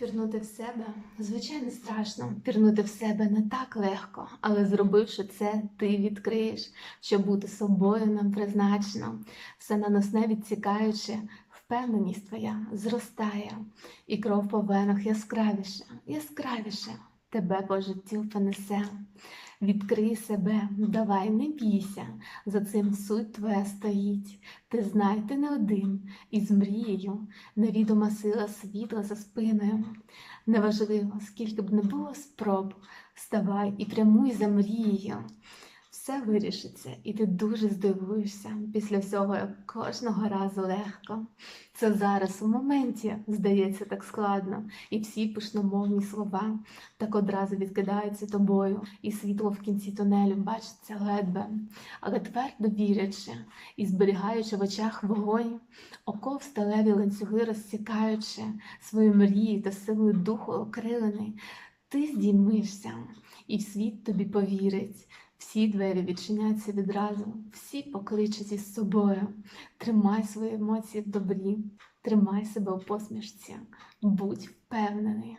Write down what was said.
Пірнути в себе, звичайно, страшно. Пірнути в себе не так легко, але зробивши це, ти відкриєш, що бути собою нам призначено. Все наносне відсікаючи, впевненість твоя зростає, і кров по венах яскравіше, яскравіше тебе по життю понесе. Відкрий себе, давай, не бійся, за цим суть твоя стоїть. Ти знай, ти не один, із мрією невідома сила світла за спиною. Неважливо, скільки б не було спроб, вставай і прямуй за мрією. Все вирішиться, і ти дуже здивуєшся після всього, як кожного разу легко. Це зараз у моменті здається так складно, і всі пишномовні слова так одразу відкидаються тобою, і світло в кінці тунелю бачиться ледве, але твердо вірячи і зберігаючи в очах вогонь, оков сталеві ланцюги розсікаючи свої мрії та силою духу окрилений, ти здіймишся, і світ тобі повірить. Всі двері відчиняться відразу, всі покличуть із собою. Тримай свої емоції в добрі, тримай себе у посмішці, будь впевнений.